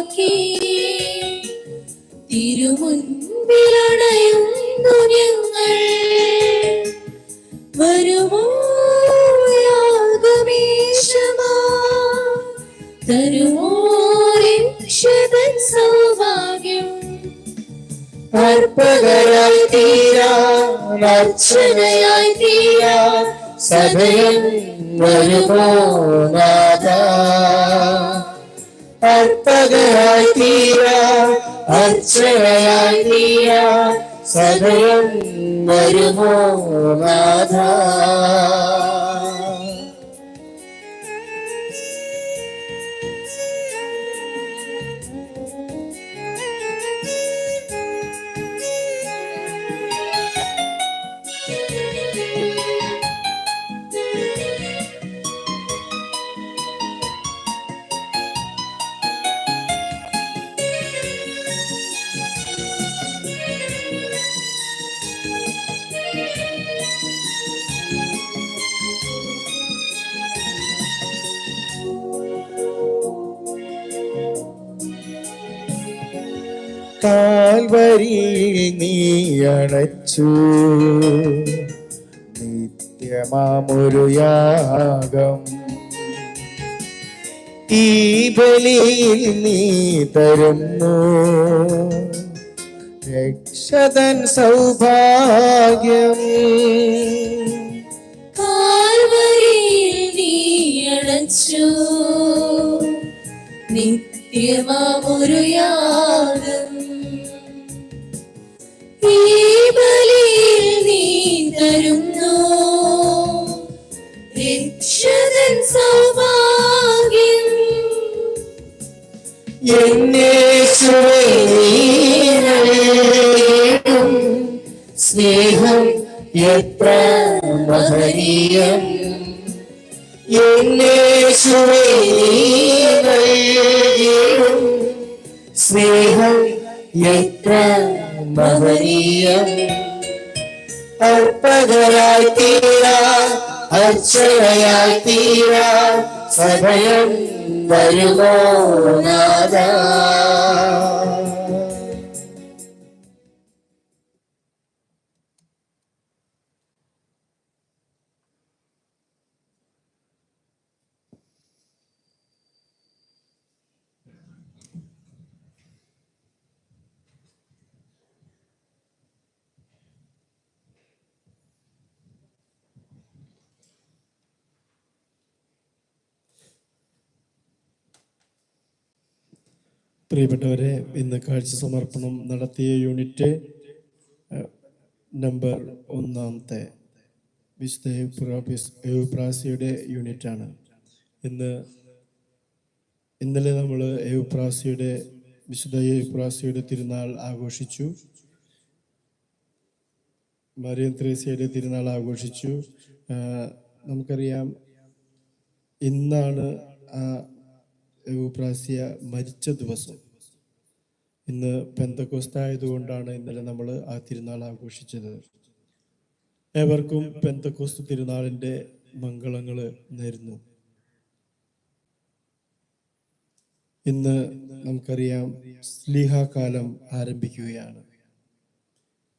യാത്രയാക്കി തിരുമുൻപിലണയുന്നു ഞങ്ങൾ വരുമോ? യാഗമേശമാ തരുമോ? രക്ഷതൻ സൗഭാഗ്യം. അർപ്പകരായി തീരാ അർച്ചനയായി തീരാ. സദയം വരുമോ നാഥ? അർപ്പകരായി തീരാ അർച്ചനയായി സദയം വരുമോ നാഥ? കാൽവരിയിൽ നീ അണച്ചു. നിത്യമാമൊരു യാഗം ഈ ബലിയിൽ നീ തരുന്നു. രക്ഷതൻ സൗഭാഗ്യം. നിത്യമാമൊരു യാഗം തരുന്നു രക്ഷകൻ സൗഭാഗ്യം. എന്നെ നീ സ്നേഹം എത്ര മഹനീയം. എന്നെ നീ സ്നേഹം എത്ര മഹനീയം. അർപ്പകരായി തീരാ അർച്ചനയായി തീരാ സഭയം വരുമോ നാഥ? പ്രിയപ്പെട്ടവരെ ഇന്ന് കാഴ്ച സമർപ്പണം നടത്തിയ യൂണിറ്റ് നമ്പർ ഒന്നാമത്തെ വിശുദ്ധ എവുപ്രാസിയുടെ യൂണിറ്റാണ്. ഇന്ന് ഇന്നലെ നമ്മൾ എവുപ്രാസിയുടെ വിശുദ്ധ എവുപ്രാസിയുടെ തിരുനാൾ ആഘോഷിച്ചു. മറിയം ത്രേസ്യയുടെ തിരുനാൾ ആഘോഷിച്ചു. നമുക്കറിയാം ഇന്നാണ് എവുപ്രാസ്യ മരിച്ച ദിവസം. ഇന്ന് പെന്തക്കോസ്തായതുകൊണ്ടാണ് ഇന്നലെ നമ്മൾ ആ തിരുനാൾ ആഘോഷിച്ചത്. ഏവർക്കും പെന്തക്കോസ്ത് തിരുനാളിന്റെ മംഗളങ്ങൾ നേരുന്നു. ഇന്ന് നമുക്കറിയാം സ്ലീഹാകാലം ആരംഭിക്കുകയാണ്.